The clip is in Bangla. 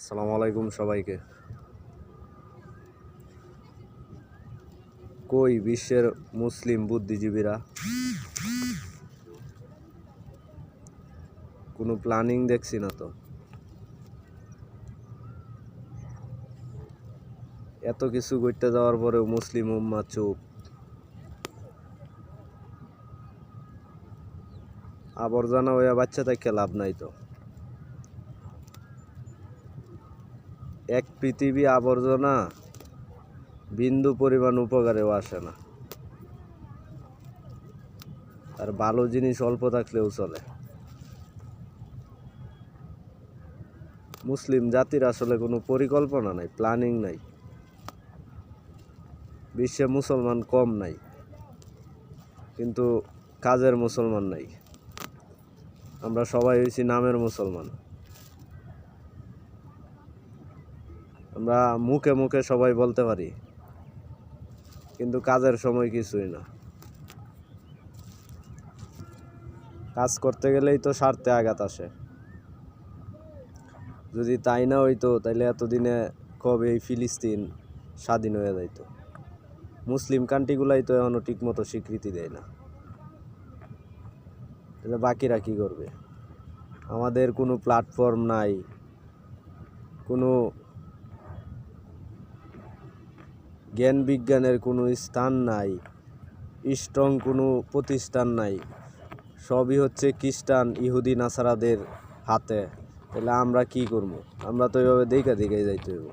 আসসালামু আলাইকুম সবাইকে। কই বিশ্বের মুসলিম বুদ্ধিজীবীরা? কোনো প্ল্যানিং দেখছি না তো। এত কিছু করতে যাওয়ার পরেও মুসলিম উম্মা চুপ। আবর্জনা হইয়া বাচ্চা থেকে লাভ নাই তো। এক পৃথিবী আবর্জনা বিন্দু পরিমাণ উপকারেও আসে না। আর ভালো জিনিস অল্প থাকলেও চলে। মুসলিম জাতির আসলে কোনো পরিকল্পনা নাই প্ল্যানিং নাই। বিশ্বে মুসলমান কম নাই, কিন্তু কাজের মুসলমান নাই। আমরা সবাই হয়েছি নামের মুসলমান। আমরা মুখে মুখে সবাই বলতে পারি, কিন্তু কাজের সময় কিছুই না। কাজ করতে গেলেই তো স্বার্থে আঘাত আসে। যদি তাই না হইতো তাহলে এতদিনে কবে এই ফিলিস্তিন স্বাধীন হয়ে যাইতো? মুসলিম কান্ট্রিগুলাই তো এখনও ঠিকমতো স্বীকৃতি দেয় না। তাহলে বাকিরা কি করবে? আমাদের কোনো প্ল্যাটফর্ম নাই, কোনো জ্ঞান বিজ্ঞানের কোনো স্থান নাই, স্ট্রং কোনো প্রতিষ্ঠান নাই। সবই হচ্ছে খ্রিস্টান, ইহুদি, নাসারাদের হাতে। তাহলে আমরা কি করব? আমরা তো এভাবে দেখা দেখে যাইতে হইব।